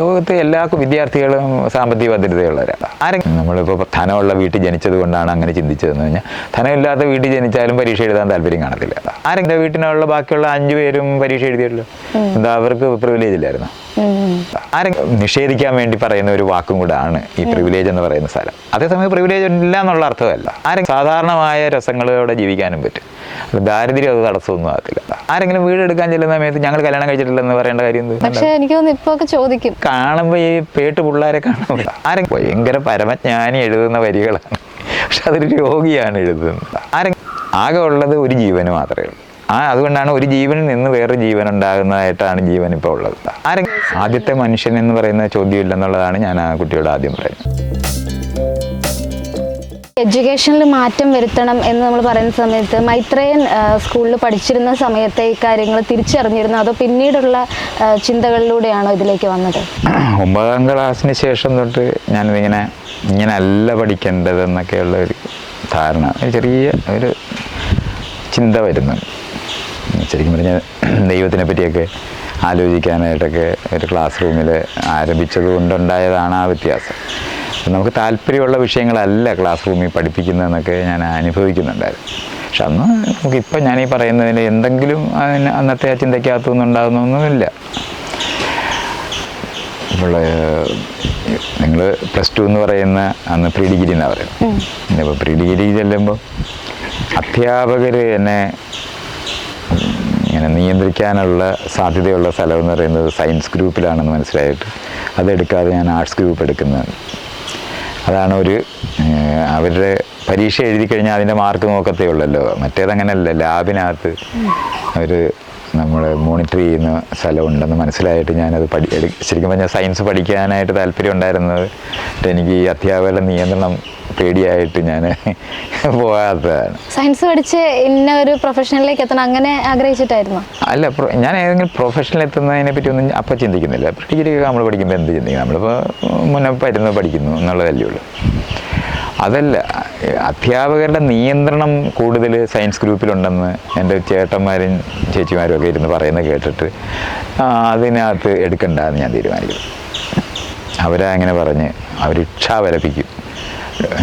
ലോകത്തെ എല്ലാ വിദ്യാർത്ഥികളും സാമ്പത്തിക ഭദ്രതയുള്ളവരാണ്. ആരെങ്കിലും നമ്മളിപ്പോൾ ധനമുള്ള വീട്ടിൽ ജനിച്ചത് കൊണ്ടാണ് അങ്ങനെ ചിന്തിച്ചതെന്ന് കഴിഞ്ഞാൽ ധനമില്ലാത്ത വീട്ടിൽ ജനിച്ചാലും പരീക്ഷ എഴുതാൻ താല്പര്യം കാണത്തില്ല. ആരെങ്കിലും വീട്ടിനുള്ള ബാക്കിയുള്ള അഞ്ചു പേരും പരീക്ഷ എഴുതിയല്ലോ. എന്താ അവർക്ക് പ്രിവിലേജ് ഇല്ലായിരുന്നു? ആരെങ്കിലും നിഷേധിക്കാൻ വേണ്ടി പറയുന്ന ഒരു വാക്കും കൂടാണ് ഈ പ്രിവിലേജ് എന്ന് പറയുന്ന സ്ഥലം. അതേസമയം പ്രിവിലേജ് ഇല്ല എന്നുള്ള അർത്ഥമല്ല. ആരെങ്കിലും സാധാരണമായ രസങ്ങളോടെ ജീവിക്കാനും പറ്റും. ദാരിദ്ര്യം അത് തടസ്സമൊന്നും ആകത്തില്ല. ആരെങ്കിലും വീട് എടുക്കാൻ ചെല്ലുന്ന സമയത്ത് ഞങ്ങൾ കല്യാണം കഴിച്ചിട്ടില്ലെന്ന് പറയേണ്ട കാര്യം പക്ഷേ എനിക്ക് തോന്നുന്നു ഇപ്പൊ ഒക്കെ ചോദിക്കും. കാണുമ്പോൾ ഈ പേട്ട് പിള്ളേരെ കാണുമ്പോൾ ആരെങ്കിലും ഭയങ്കര പരമജ്ഞാനി എഴുതുന്ന വരികളാണ്. പക്ഷെ അതൊരു രോഗിയാണ് എഴുതുന്നത്. ആരെങ്കിലും ആകെ ഉള്ളത് ഒരു ജീവന് മാത്രമേ ഉള്ളൂ. ആ അതുകൊണ്ടാണ് ഒരു ജീവനിൽ നിന്ന് വേറൊരു ജീവൻ ഉണ്ടാകുന്നതായിട്ടാണ് ജീവൻ ഇപ്പോൾ ഉള്ളത്. ആരെങ്കിലും ആദ്യത്തെ മനുഷ്യൻ എന്ന് പറയുന്ന ചോദ്യം ഇല്ലെന്നുള്ളതാണ് ഞാൻ ആ കുട്ടിയോട് ആദ്യം പറയുന്നത്. എഡ്യൂക്കേഷനിൽ മാറ്റം വരുത്തണം എന്ന് നമ്മൾ പറയുന്ന സമയത്ത് മൈത്രേയൻ സ്കൂളിൽ പഠിച്ചിരുന്ന സമയത്തെ ഈ കാര്യങ്ങൾ തിരിച്ചറിഞ്ഞിരുന്നു. അതോ പിന്നീടുള്ള ചിന്തകളിലൂടെയാണോ ഇതിലേക്ക് വന്നത്? ഒമ്പതാം ക്ലാസ്സിന് ശേഷം തൊട്ട് ഞാനിതിങ്ങനെ ഇങ്ങനെ അല്ല പഠിക്കേണ്ടതെന്നൊക്കെയുള്ള ഒരു ധാരണ ഒരു ചെറിയ ഒരു ചിന്ത വരുന്നുണ്ട് ശരിക്കും പറഞ്ഞാൽ ദൈവത്തിനെ പറ്റിയൊക്കെ ആലോചിക്കാനായിട്ടൊക്കെ ഒരു ക്ലാസ് റൂമിൽ ആരംഭിച്ചത് കൊണ്ടുണ്ടായതാണ് ആ വ്യത്യാസം. അപ്പം നമുക്ക് താല്പര്യമുള്ള വിഷയങ്ങളല്ല ക്ലാസ് റൂമിൽ പഠിപ്പിക്കുന്നതെന്നൊക്കെ ഞാൻ അനുഭവിക്കുന്നുണ്ടായിരുന്നു. പക്ഷെ അന്ന് നമുക്കിപ്പം ഞാനീ പറയുന്നതിൽ എന്തെങ്കിലും അതിന് അന്നത്തെ ആ ചിന്തയ്ക്കകത്തുനിന്ന് ഉണ്ടാകുന്നൊന്നുമില്ല ഇപ്പോൾ നിങ്ങൾ പ്ലസ് ടു എന്ന് പറയുന്ന അന്ന് പ്രീ ഡിഗ്രി എന്നാണ് പറയുന്നത്. ഇപ്പോൾ പ്രീ ഡിഗ്രി ചെല്ലുമ്പോൾ അധ്യാപകർ എന്നെ ഇങ്ങനെ നിയന്ത്രിക്കാനുള്ള സാധ്യതയുള്ള സ്ഥലം എന്ന് പറയുന്നത് സയൻസ് ഗ്രൂപ്പിലാണെന്ന് മനസ്സിലായിട്ട് അതെടുക്കാതെ ഞാൻ ആർട്സ് ഗ്രൂപ്പ് എടുക്കുന്നതാണ്. അതാണ് ഒരു അവരുടെ പരീക്ഷ എഴുതി കഴിഞ്ഞാൽ അതിന്റെ മാർക്ക് നോക്കത്തേ ഉള്ളല്ലോ. മറ്റേതങ്ങനെയല്ല ലാബിനകത്ത് അവർ നമ്മൾ മോണിറ്റർ ചെയ്യുന്ന സ്ഥലമുണ്ടെന്ന് മനസ്സിലായിട്ട് ഞാനത് പഠി ശരിക്കും പറഞ്ഞാൽ സയൻസ് പഠിക്കാനായിട്ട് താല്പര്യം ഉണ്ടായിരുന്നത് എനിക്ക് ഈ അധ്യാപകരുടെ നിയന്ത്രണം പേടിയായിട്ട് ഞാൻ പോകാത്തതാണ് സയൻസ് പഠിച്ച് ഇന്ന ഒരു പ്രൊഫഷനിലേക്ക് എത്തണം അങ്ങനെ ആഗ്രഹിച്ചിട്ടായിരുന്നു? അല്ല ഞാൻ ഏതെങ്കിലും പ്രൊഫഷനിൽ എത്തുന്നതിനെ പറ്റി ഒന്നും അപ്പം ചിന്തിക്കുന്നില്ല. ഡിഗ്രി ഒക്കെ നമ്മൾ പഠിക്കുമ്പോൾ എന്ത് ചിന്തിക്കും നമ്മളിപ്പോൾ മുന്നേ പരുന്ന് പഠിക്കുന്നു എന്നുള്ളതല്ലേ ഉള്ളൂ അതല്ല അധ്യാപകരുടെ നിയന്ത്രണം കൂടുതൽ സയൻസ് ഗ്രൂപ്പിലുണ്ടെന്ന് എന്റെ ചേട്ടന്മാരും ചേച്ചിമാരും ഒക്കെ ഇരുന്ന് പറയുന്നത് കേട്ടിട്ട് അതിനകത്ത് എടുക്കണ്ട എന്ന് ഞാൻ തീരുമാനിക്കും അവരെ അങ്ങനെ പറഞ്ഞ് അവർ ഇച്ഛ വരപ്പിക്കും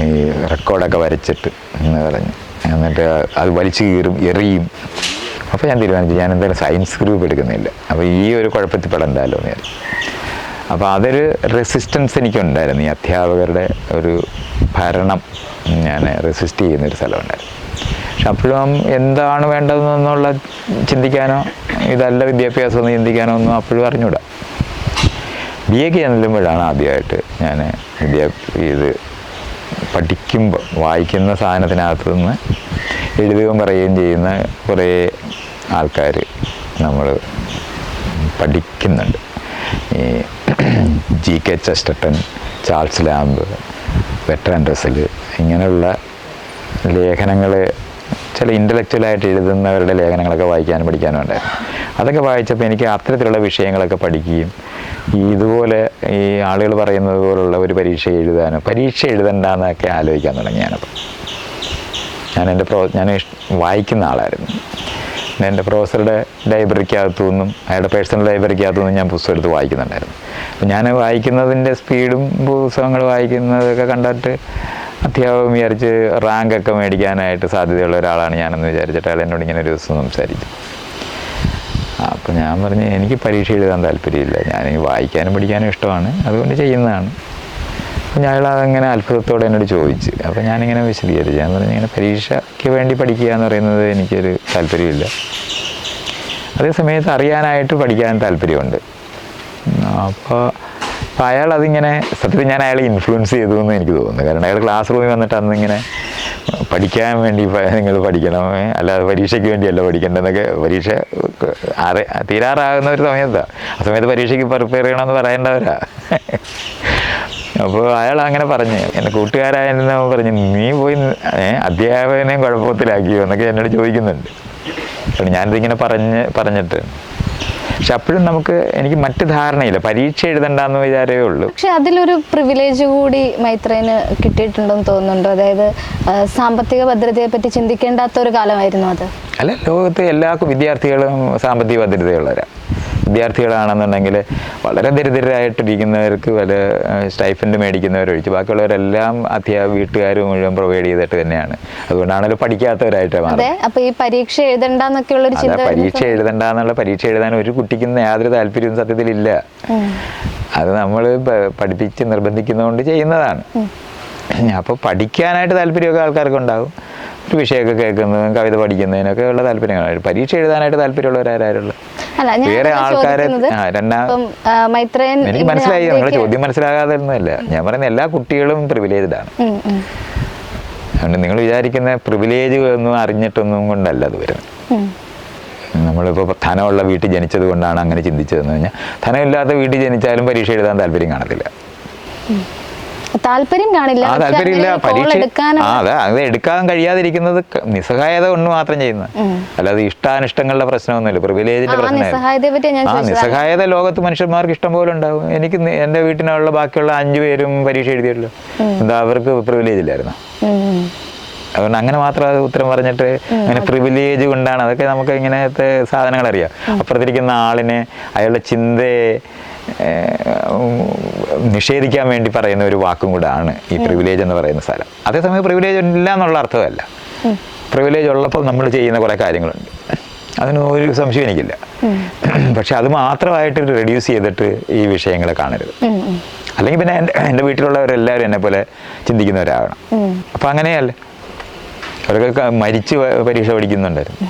ഈ റെക്കോർഡൊക്കെ വരച്ചിട്ട് എന്ന് പറഞ്ഞ്. എന്നിട്ട് അത് വലിച്ചു കീറും എറിയും. അപ്പോൾ ഞാൻ തീരുമാനിച്ചു ഞാൻ എന്തായാലും സയൻസ് ഗ്രൂപ്പ് എടുക്കുന്നില്ല. അപ്പോൾ ഈ ഒരു കുഴപ്പത്തിൽ പെടണ്ടല്ലോ എന്ന് വിചാരിച്ചു. അപ്പോൾ അതൊരു റെസിസ്റ്റൻസ് എനിക്കുണ്ടായിരുന്നു. ഈ അധ്യാപകരുടെ ഒരു ഭരണം ഞാൻ റെസിസ്റ്റ് ചെയ്യുന്നൊരു സ്ഥലമുണ്ടായിരുന്നു. പക്ഷെ അപ്പോഴും എന്താണ് വേണ്ടതെന്നുള്ള ചിന്തിക്കാനോ ഇതല്ല വിദ്യാഭ്യാസം എന്ന് ചിന്തിക്കാനോ ഒന്നും അപ്പോഴും അറിഞ്ഞൂടാ. ബി എക്ക് ചെല്ലുമ്പോഴാണ് ആദ്യമായിട്ട് ഞാൻ വിദ്യാ ഇത് പഠിക്കുമ്പോൾ വായിക്കുന്ന സാധനത്തിനകത്ത് നിന്ന് എഴുതുകയും പറയുകയും ചെയ്യുന്ന കുറേ ആൾക്കാർ നമ്മൾ പഠിക്കുന്നുണ്ട്. ഈ G K Chesterton Charles Lamb veteran Russell ഇങ്ങനെയുള്ള ലേഖനങ്ങൾ ചില ഇന്റലക്ച്വലായിട്ട് എഴുതുന്നവരുടെ ലേഖനങ്ങളൊക്കെ വായിക്കാനും പഠിക്കാനും ഉണ്ടായിരുന്നു. അതൊക്കെ വായിച്ചപ്പോൾ എനിക്ക് അത്തരത്തിലുള്ള വിഷയങ്ങളൊക്കെ പഠിക്കുകയും ഈ ഇതുപോലെ ഈ ആളുകൾ പറയുന്നത് പോലുള്ള ഒരു പരീക്ഷ എഴുതാനോ പരീക്ഷ എഴുതണ്ടെന്നൊക്കെ ആലോചിക്കാൻ തുടങ്ങി ഞാൻ എന്റെ പ്രോ ഞാൻ വായിക്കുന്ന ആളായിരുന്നു. എന്റെ പ്രൊഫസറുടെ ലൈബ്രറിക്കകത്തു നിന്നും അയാളുടെ പേഴ്സണൽ ലൈബ്രറിക്കകത്തു നിന്നും ഞാൻ പുസ്തകം എടുത്ത് വായിക്കുന്നുണ്ടായിരുന്നു. അപ്പം ഞാൻ വായിക്കുന്നതിന്റെ സ്പീഡും പുസ്തകങ്ങൾ വായിക്കുന്നതൊക്കെ കണ്ടിട്ട് അധ്യാപകം വിചാരിച്ച് റാങ്കൊക്കെ മേടിക്കാനായിട്ട് സാധ്യതയുള്ള ഒരാളാണ് ഞാനെന്ന് വിചാരിച്ചിട്ട് അയാൾ എന്നോട് ഇങ്ങനെ ഒരു ദിവസം സംസാരിച്ചു. അപ്പോൾ ഞാൻ പറഞ്ഞു എനിക്ക് പരീക്ഷ എഴുതാൻ താല്പര്യമില്ല. ഞാൻ വായിക്കാനും പഠിക്കാനും ഇഷ്ടമാണ്. അതുകൊണ്ട് ചെയ്യുന്നതാണ്. അയാൾ അതങ്ങനെ അത്ഭുതത്തോടെ എന്നോട് ചോദിച്ചു. അപ്പം ഞാനിങ്ങനെ വിശദീകരിച്ചു. ഞാൻ പറഞ്ഞു ഇങ്ങനെ പരീക്ഷയ്ക്ക് വേണ്ടി പഠിക്കുക എന്ന് പറയുന്നത് എനിക്കൊരു താല്പര്യമില്ല അതേ സമയത്ത് അറിയാനായിട്ട് പഠിക്കാൻ താല്പര്യമുണ്ട്. അപ്പോൾ അപ്പോൾ അയാൾ അതിങ്ങനെ സത്യത്തിൽ ഞാൻ അയാളെ ഇൻഫ്ലുവൻസ് ചെയ്തു എന്ന് എനിക്ക് തോന്നുന്നു. കാരണം അയാൾ ക്ലാസ് റൂമിൽ വന്നിട്ട് അന്നിങ്ങനെ പഠിക്കാൻ വേണ്ടി നിങ്ങൾ പഠിക്കണം. അല്ലാതെ പരീക്ഷയ്ക്ക് വേണ്ടിയല്ല പഠിക്കേണ്ടതെന്നൊക്കെ പരീക്ഷ അറി തീരാറാകുന്ന ഒരു സമയത്താണ് ആ സമയത്ത് പരീക്ഷയ്ക്ക് പ്രിപ്പയർ ചെയ്യണമെന്ന് പറയേണ്ടവരാ. അപ്പോൾ അയാൾ അങ്ങനെ പറഞ്ഞു എന്റെ കൂട്ടുകാരായിരുന്നു പറഞ്ഞു നീ പോയി അധ്യാപകനെയും കുഴപ്പത്തിലാക്കിയോ എന്നൊക്കെ എന്നോട് ചോദിക്കുന്നുണ്ട്. അപ്പം ഞാനിതിങ്ങനെ പറഞ്ഞ് പറഞ്ഞിട്ട്. പക്ഷെ അപ്പോഴും നമുക്ക് എനിക്ക് മറ്റു ധാരണയില്ല. പരീക്ഷ എഴുതണ്ടെന്ന് വിചാരമേ ഉള്ളൂ. പക്ഷെ അതിലൊരു പ്രിവിലേജ് കൂടി മൈത്രേന് കിട്ടിയിട്ടുണ്ടെന്ന് തോന്നുന്നുണ്ടോ. അതായത് സാമ്പത്തിക ഭദ്രതയെ പറ്റി ചിന്തിക്കേണ്ടാത്ത ഒരു കാലമായിരുന്നു അത്. അല്ല ലോകത്തെ എല്ലാ വിദ്യാർത്ഥികളും സാമ്പത്തിക ഭദ്രതയുള്ളവരാണ് വിദ്യാർത്ഥികളാണെന്നുണ്ടെങ്കിൽ വളരെ ദരിദ്രരായിട്ടിരിക്കുന്നവർക്ക് വല്ല സ്റ്റൈഫൻഡ് മേടിക്കുന്നവരൊഴിച്ച് ബാക്കിയുള്ളവരെല്ലാം അധ്യാപക വീട്ടുകാർ മുഴുവൻ പ്രൊവൈഡ് ചെയ്തിട്ട് തന്നെയാണ്. അതുകൊണ്ടാണല്ലോ പഠിക്കാത്തവരായിട്ട് മാറുന്നത്. ഈ പരീക്ഷ എഴുതണ്ട ഉള്ളൊരു അതാ ചിന്ത പരീക്ഷ എഴുതണ്ടെന്നുള്ള പരീക്ഷ എഴുതാൻ ഒരു കുട്ടിക്കും യാതൊരു താല്പര്യവും സത്യത്തിൽ ഇല്ല അത് നമ്മൾ പഠിപ്പിച്ച് നിർബന്ധിക്കുന്നതുകൊണ്ട് ചെയ്യുന്നതാണ്. അപ്പോൾ പഠിക്കാനായിട്ട് താല്പര്യമൊക്കെ ആൾക്കാർക്ക് ഉണ്ടാവും ഒരു വിഷയമൊക്കെ കേൾക്കുന്നതും കവിത പഠിക്കുന്നതിനൊക്കെ ഉള്ള താല്പര്യങ്ങളാണ്. പരീക്ഷ എഴുതാനായിട്ട് ഞാൻ വേറെ ആൾക്കാരെ മൈത്രേയൻ എനിക്ക് മനസ്സിലായി നിങ്ങളുടെ ചോദ്യം മനസ്സിലാകാതെ ഒന്നുമല്ല ഞാൻ പറയുന്ന എല്ലാ കുട്ടികളും പ്രിവിലേജ്ഡ് ആണ് അതുകൊണ്ട് നിങ്ങൾ വിചാരിക്കുന്ന പ്രിവിലേജ് ഒന്നും അറിഞ്ഞിട്ടൊന്നും കൊണ്ടല്ല അത് വരുന്നത്. നമ്മളിപ്പോൾ ധനമുള്ള വീട്ടിൽ ജനിച്ചത് കൊണ്ടാണ് അങ്ങനെ ചിന്തിച്ചതെന്ന് കഴിഞ്ഞാൽ ധനമില്ലാത്ത വീട്ടിൽ ജനിച്ചാലും പരീക്ഷ എഴുതാൻ താല്പര്യം കാണത്തില്ല. താല്പര്യം കാണില്ല. താല്പര്യമില്ല. പരീക്ഷ അതെ. അത് എടുക്കാൻ കഴിയാതിരിക്കുന്നത് നിസ്സഹായത കൊണ്ട് മാത്രം ചെയ്യുന്നത്. അല്ലാതെ ഇഷ്ടാനിഷ്ടങ്ങളുടെ പ്രശ്നമൊന്നുമില്ല. പ്രിവിലേജിന്റെ ആ പ്രശ്നമല്ല. നിസ്സഹായത ലോകത്ത് മനുഷ്യന്മാർക്ക് ഇഷ്ടം പോലെ ഉണ്ടാവും. എനിക്ക് എന്റെ വീട്ടിനുള്ള ബാക്കിയുള്ള അഞ്ചു പേരും പരീക്ഷ എഴുതിയല്ലോ. എന്താ അവർക്ക് പ്രിവിലേജ് ഇല്ലായിരുന്നു. അതുകൊണ്ട് അങ്ങനെ മാത്രം അത് ഉത്തരം പറഞ്ഞിട്ട് അങ്ങനെ പ്രിവിലേജ് കൊണ്ടാണ് അതൊക്കെ നമുക്ക് ഇങ്ങനത്തെ സാധനങ്ങൾ അറിയാം. അപ്പുറത്തിരിക്കുന്ന ആളിനെ അയാളുടെ ചിന്തയെ നിഷേധിക്കാൻ വേണ്ടി പറയുന്ന ഒരു വാക്കും കൂടാണ് ഈ പ്രിവിലേജ് എന്ന് പറയുന്ന സ്ഥലം. അതേസമയം പ്രിവിലേജ് ഇല്ല എന്നുള്ള അർത്ഥമല്ല. പ്രിവിലേജ് ഉള്ളപ്പോൾ നമ്മൾ ചെയ്യുന്ന കുറേ കാര്യങ്ങളുണ്ട്. അതിന് ഒരു സംശയം എനിക്കില്ല. പക്ഷെ അത് മാത്രമായിട്ട് റെഡ്യൂസ് ചെയ്തിട്ട് ഈ വിഷയങ്ങളെ കാണരുത്. അല്ലെങ്കിൽ പിന്നെ എന്റെ വീട്ടിലുള്ളവരെല്ലാവരും എന്നെ പോലെ ചിന്തിക്കുന്നവരാകണം. അപ്പം അങ്ങനെയല്ലേ. അവരൊക്കെ മരിച്ച് പരീക്ഷ പഠിക്കുന്നുണ്ടായിരുന്നു.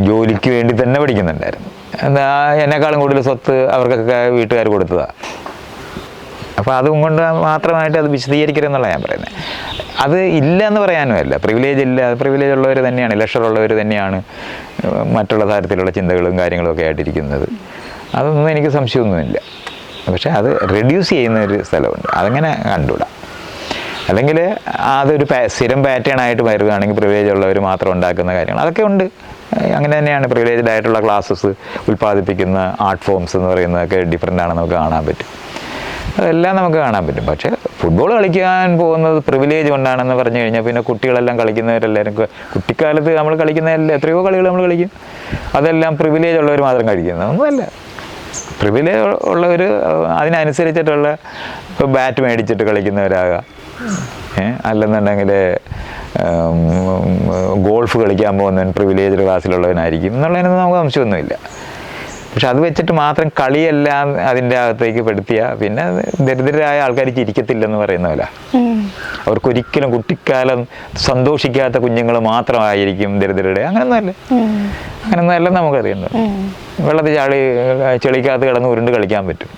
ജോലിക്ക് വേണ്ടി തന്നെ പഠിക്കുന്നുണ്ടായിരുന്നു. എന്താ എന്നെക്കാളും കൂടുതൽ സ്വത്ത് അവർക്കൊക്കെ വീട്ടുകാർ കൊടുത്തതാണ് അപ്പോൾ അതും കൊണ്ട് മാത്രമായിട്ട് അത് വിശദീകരിക്കരുതെന്നുള്ള ഞാൻ പറയുന്നത്. അത് ഇല്ല എന്ന് പറയാനുമല്ല പ്രിവിലേജ് ഇല്ല. പ്രിവിലേജ് ഉള്ളവർ തന്നെയാണ്. ലക്ഷറുള്ളവർ തന്നെയാണ് മറ്റുള്ള തരത്തിലുള്ള ചിന്തകളും കാര്യങ്ങളും ഒക്കെ ആയിട്ടിരിക്കുന്നത്. അതൊന്നും എനിക്ക് സംശയമൊന്നുമില്ല. പക്ഷെ അത് റെഡ്യൂസ് ചെയ്യുന്ന ഒരു സ്ഥലമുണ്ട്. അതങ്ങനെ കണ്ടുകൂടാ. അല്ലെങ്കിൽ അതൊരു സ്ഥിരം പാറ്റേൺ ആയിട്ട് വരികയാണെങ്കിൽ പ്രിവിലേജ് ഉള്ളവർ മാത്രം ഉണ്ടാക്കുന്ന കാര്യങ്ങൾ. അതൊക്കെ ഉണ്ട്. അങ്ങനെ തന്നെയാണ് പ്രിവിലേജ്ഡ് ആയിട്ടുള്ള ക്ലാസ്സസ് ഉൽപ്പാദിപ്പിക്കുന്ന ആർട്ട് ഫോംസ് എന്ന് പറയുന്നതൊക്കെ ഡിഫറെന്റ് ആണെന്ന് നമുക്ക് കാണാൻ പറ്റും. അതെല്ലാം നമുക്ക് കാണാൻ പറ്റും. പക്ഷേ ഫുട്ബോൾ കളിക്കാൻ പോകുന്നത് പ്രിവിലേജ് കൊണ്ടാണെന്ന് പറഞ്ഞു കഴിഞ്ഞാൽ പിന്നെ കുട്ടികളെല്ലാം കളിക്കുന്നവരെല്ലാവരും കുട്ടിക്കാലത്ത് നമ്മൾ കളിക്കുന്ന എല്ലാ- എത്രയോ കളികൾ നമ്മൾ കളിക്കും. അതെല്ലാം പ്രിവിലേജ് ഉള്ളവർ മാത്രം കളിക്കുന്നത് ഒന്നുമല്ല. പ്രിവിലേജ് ഉള്ളവർ അതിനനുസരിച്ചിട്ടുള്ള ഇപ്പോൾ ബാറ്റ് മേടിച്ചിട്ട് കളിക്കുന്നവരാകാം. അല്ലെന്നുണ്ടെങ്കിൽ ഗോൾഫ് കളിക്കാൻ പോകുന്നവൻ പ്രിവിലേജ് ക്ലാസ്സിലുള്ളവനായിരിക്കും എന്നുള്ളതിനൊന്നും നമുക്ക് സംശയമൊന്നുമില്ല. പക്ഷെ അത് വെച്ചിട്ട് മാത്രം കളിയെല്ലാം അതിന്റെ അകത്തേക്ക് പെടുത്തിയ പിന്നെ ദരിദ്രരായ ആൾക്കാർ ചിരിക്കത്തില്ലെന്ന് പറയുന്ന പോലെ. ഉം. അവർക്കൊരിക്കലും കുട്ടിക്കാലം സന്തോഷിക്കാത്ത കുഞ്ഞുങ്ങൾ മാത്രമായിരിക്കും ദരിദ്രരുടെ. അങ്ങനൊന്നുമല്ല. അങ്ങനൊന്നുമല്ല നമുക്കറിയുന്നത്. വെള്ളത്തിൽ ചാടി ചെളിക്കകത്ത് കിടന്ന് ഉരുണ്ട് കളിക്കാൻ പറ്റും.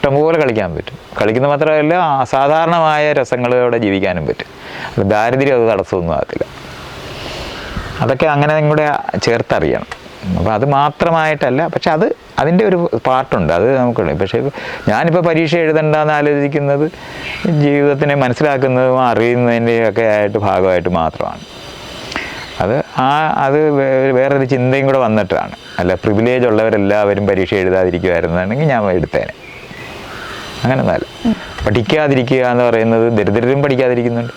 ഇഷ്ടംപോലെ കളിക്കാൻ പറ്റും. കളിക്കുന്ന മാത്രമല്ല അസാധാരണമായ രസങ്ങളോടെ ജീവിക്കാനും പറ്റും. ദാരിദ്ര്യം അത് തടസ്സമൊന്നും ആകത്തില്ല. അതൊക്കെ അങ്ങനെ കൂടെ ചേർത്തറിയണം. അപ്പോൾ അത് മാത്രമായിട്ടല്ല പക്ഷെ അത് അതിന്റെ ഒരു പാർട്ടുണ്ട് അത് നമുക്കുണ്ട്. പക്ഷേ ഞാനിപ്പോൾ പരീക്ഷ എഴുതണ്ടെന്ന് ആലോചിക്കുന്നത് ജീവിതത്തിനെ മനസ്സിലാക്കുന്നതും അറിയുന്നതിന്റെയും ഒക്കെ ആയിട്ട് ഭാഗമായിട്ട് മാത്രമാണ്. അത് ആ അത് വേറൊരു ചിന്തയും കൂടെ വന്നിട്ടാണ്. അല്ല പ്രിവിലേജ് ഉള്ളവരെല്ലാവരും പരീക്ഷ എഴുതാതിരിക്കുമായിരുന്നാണെങ്കിൽ ഞാൻ എടുത്തേനെ. അങ്ങനെയൊന്നുമല്ല. പഠിക്കാതിരിക്കുക എന്ന് പറയുന്നത് ദരിദ്രരും പഠിക്കാതിരിക്കുന്നുണ്ട്.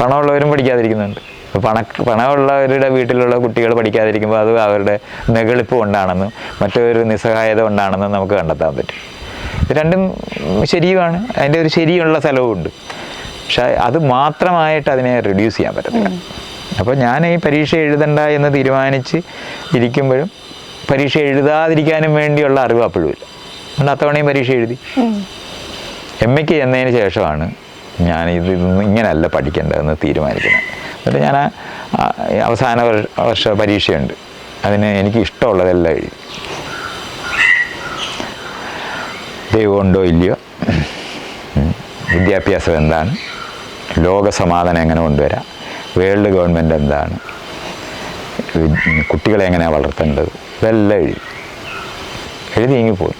പണമുള്ളവരും പഠിക്കാതിരിക്കുന്നുണ്ട്. പണ പണമുള്ളവരുടെ വീട്ടിലുള്ള കുട്ടികൾ പഠിക്കാതിരിക്കുമ്പോൾ അത് അവരുടെ നെകളിപ്പ് കൊണ്ടാണെന്നും മറ്റൊരു നിസ്സഹായത കൊണ്ടാണെന്നും നമുക്ക് കണ്ടെത്താൻ പറ്റും. ഇത് രണ്ടും ശരിയുമാണ്. അതിന്റെ ഒരു ശരിയുള്ള സ്ഥലവും ഉണ്ട് പക്ഷെ അത് മാത്രമായിട്ട് അതിനെ റിഡ്യൂസ് ചെയ്യാൻ പറ്റത്തില്ല. അപ്പോൾ ഞാൻ ഈ പരീക്ഷ എഴുതണ്ട എന്ന് തീരുമാനിച്ച് ഇരിക്കുമ്പോഴും പരീക്ഷ എഴുതാതിരിക്കാനും വേണ്ടിയുള്ള അറിവ് അപ്പോഴും ഇല്ല. അതുകൊണ്ട് അത്തവണയും പരീക്ഷ എഴുതി. എം എക്ക് ചെന്നതിന് ശേഷമാണ് ഞാൻ ഇത് ഇങ്ങനെയല്ല പഠിക്കേണ്ടതെന്ന് തീരുമാനിക്കുന്നത്. എന്നിട്ട് ഞാൻ അവസാന വർഷ പരീക്ഷയുണ്ട്. അതിന് എനിക്ക് ഇഷ്ടമുള്ളതെല്ലാം എഴുതി. ദൈവമുണ്ടോ ഇല്ലയോ? വിദ്യാഭ്യാസം എന്താണ്? ലോകസമാധാനം എങ്ങനെ കൊണ്ടുവരാം? വേൾഡ് ഗവൺമെന്റ് എന്താണ്? കുട്ടികളെ എങ്ങനെയാണ് വളർത്തേണ്ടത്? ഇതെല്ലാം എഴുതി. എഴുതി ഇങ്ങി പോയി.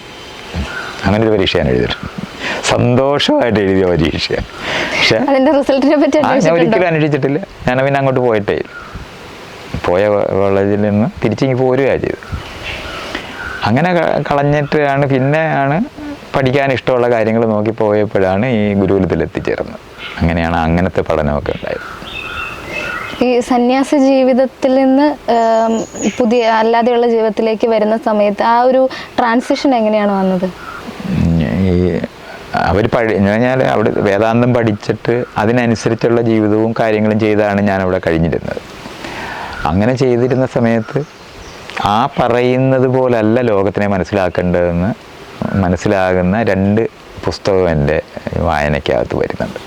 അങ്ങനെ ഒരു പരീക്ഷയാണ് എഴുതിയത്. എഴുതിയിട്ടുണ്ട് സന്തോഷമായിട്ട് എഴുതിയ പരീക്ഷയാണ്. പക്ഷേ അതിന്റെ റിസൾട്ടിനെ പറ്റി ഞാൻ ഒരിക്കലും അന്വേഷിച്ചിട്ടില്ല. ഞാൻ പിന്നെ അങ്ങോട്ട് പോയിട്ടേ പോയ കോളേജിൽ നിന്ന് തിരിച്ചിങ്ങി പോരുകയാണ് ചെയ്തത്. അങ്ങനെ കളഞ്ഞിട്ട് കളഞ്ഞിട്ടാണ് പിന്നെ ആണ് പഠിക്കാൻ ഇഷ്ടമുള്ള കാര്യങ്ങൾ നോക്കി പോയപ്പോഴാണ് ഈ ഗുരുകുലത്തിൽ എത്തിച്ചേർന്നത്. അങ്ങനെയാണ് അങ്ങനത്തെ പഠനമൊക്കെ ഉണ്ടായത്. ഈ സന്യാസ ജീവിതത്തിൽ നിന്ന് പുതിയ അല്ലാതെയുള്ള ജീവിതത്തിലേക്ക് വരുന്ന സമയത്ത് ആ ഒരു ട്രാൻസിഷൻ എങ്ങനെയാണ് വന്നത്? ഈ അവർ പഠി പറഞ്ഞാൽ അവിടെ വേദാന്തം പഠിച്ചിട്ട് അതിനനുസരിച്ചുള്ള ജീവിതവും കാര്യങ്ങളും ചെയ്താണ് ഞാൻ അവിടെ കഴിഞ്ഞിരുന്നത്. അങ്ങനെ ചെയ്തിരുന്ന സമയത്ത് ആ പറയുന്നത് പോലല്ല ലോകത്തിനെ മനസ്സിലാക്കേണ്ടതെന്ന് മനസ്സിലാകുന്ന രണ്ട് പുസ്തകം എന്റെ വായനയ്ക്കകത്ത് വരുന്നുണ്ട്.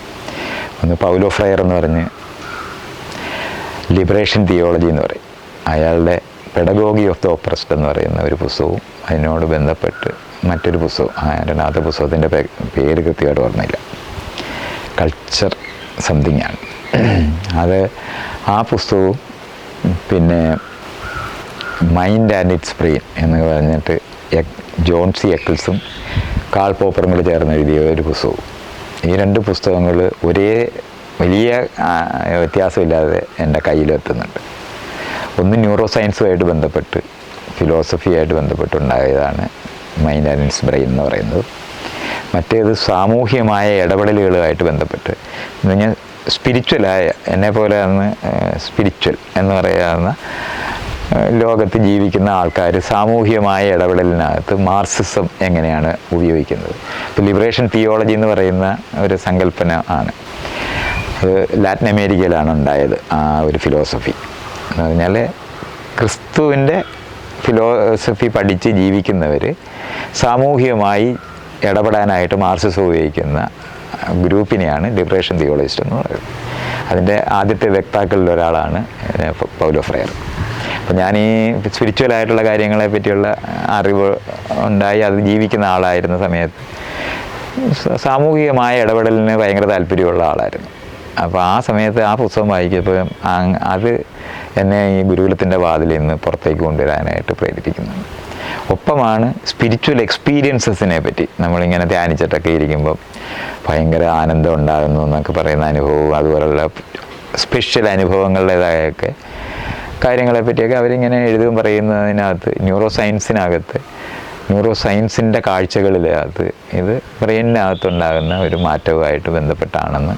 ഒന്ന് പൗലോ ഫ്രയർ എന്ന് പറഞ്ഞ് ലിബറേഷൻ തിയോളജി എന്ന് പറയും. അയാളുടെ പെഡഗോഗി ഓഫ് ദ ഓപ്പറസ്റ്റ് എന്ന് പറയുന്ന ഒരു പുസ്തകവും അതിനോട് ബന്ധപ്പെട്ട് മറ്റൊരു പുസ്തകം രണ്ടാമത്തെ പുസ്തകത്തിന്റെ പേര് കൃത്യമായിട്ട് ഓർമ്മയില്ല. കൾച്ചർ സംതിങ് ആണ്. അത് ആ പുസ്തകവും പിന്നെ മൈൻഡ് ആൻഡ് ഇറ്റ്സ് ബ്രെയിൻ എന്ന് പറഞ്ഞിട്ട് ജോൺ സി എക്കിൾസും കാൾ പോപ്പറും കൂടി ചേർന്ന് എഴുതിയ ഒരു പുസ്തകവും. ഈ രണ്ട് പുസ്തകങ്ങൾ ഒരേ വലിയ വ്യത്യാസമില്ലാതെ എന്റെ കയ്യിലെത്തുന്നുണ്ട്. ഒന്ന് ന്യൂറോ സയൻസുമായിട്ട് ബന്ധപ്പെട്ട് ഫിലോസഫിയായിട്ട് ബന്ധപ്പെട്ടുണ്ടായതാണ് മൈൻഡ് ആൻഡ് ബ്രെയിൻ എന്ന് പറയുന്നത്. മറ്റേത് സാമൂഹ്യമായ ഇടപെടലുകളുമായിട്ട് ബന്ധപ്പെട്ട് എന്ന് പറഞ്ഞാൽ സ്പിരിച്വലായ എന്നെ പോലെ അന്ന് സ്പിരിച്വൽ എന്ന് പറയാവുന്ന ലോകത്ത് ജീവിക്കുന്ന ആൾക്കാർ സാമൂഹ്യമായ ഇടപെടലിനകത്ത് മാർസിസം എങ്ങനെയാണ് ഉപയോഗിക്കുന്നത്. ഇപ്പോൾ ലിബറേഷൻ തിയോളജി എന്ന് പറയുന്ന ഒരു സങ്കല്പന ആണ്. ലാറ്റിൻ അമേരിക്കയിലാണ് ഉണ്ടായത് ആ ഒരു ഫിലോസഫി. എന്ന് പറഞ്ഞാൽ ക്രിസ്തുവിന്റെ ഫിലോസഫി പഠിച്ച് ജീവിക്കുന്നവർ സാമൂഹികമായി ഇടപെടാനായിട്ട് മാർക്സിസം ഉപയോഗിക്കുന്ന ഗ്രൂപ്പിനെയാണ് ലിബറേഷൻ തിയോളജിസ്റ്റ് എന്ന് പറയുന്നത്. അതിന്റെ ആദ്യത്തെ വ്യക്താക്കളിൽ ഒരാളാണ് പൗലോ ഫ്രയർ. അപ്പോൾ ഞാൻ ഈ സ്പിരിച്വൽ ആയിട്ടുള്ള കാര്യങ്ങളെ പറ്റിയുള്ള അറിവ് ഉണ്ടായി അത് ജീവിക്കുന്ന ആളായിരുന്ന സമയത്ത് സാമൂഹികമായ ഇടപെടലിന് ഭയങ്കര താല്പര്യമുള്ള ആളായിരുന്നു. അപ്പോൾ ആ സമയത്ത് ആ പുസ്തകം വായിക്കപ്പോൾ അത് എന്നെ ഈ ഗുരുകുലത്തിന്റെ വാതിലിൽ നിന്ന് പുറത്തേക്ക് കൊണ്ടുവരാനായിട്ട് പ്രേരിപ്പിക്കുന്നത് ഒപ്പമാണ് സ്പിരിച്വൽ എക്സ്പീരിയൻസസിനെ പറ്റി നമ്മളിങ്ങനെ ധ്യാനിച്ചിട്ടൊക്കെ ഇരിക്കുമ്പം ഭയങ്കര ആനന്ദം ഉണ്ടാകുന്നു എന്നൊക്കെ പറയുന്ന അനുഭവവും അതുപോലുള്ള സ്പെഷ്യൽ അനുഭവങ്ങളുടേതായൊക്കെ കാര്യങ്ങളെ പറ്റിയൊക്കെ അവരിങ്ങനെ എഴുതും പറയുന്നതിനകത്ത് ന്യൂറോ സയൻസിനകത്ത് ന്യൂറോ സയൻസിന്റെ കാഴ്ചകളിലകത്ത് ഇത് ബ്രെയിനിനകത്തുണ്ടാകുന്ന ഒരു മാറ്റവുമായിട്ട് ബന്ധപ്പെട്ടാണെന്ന്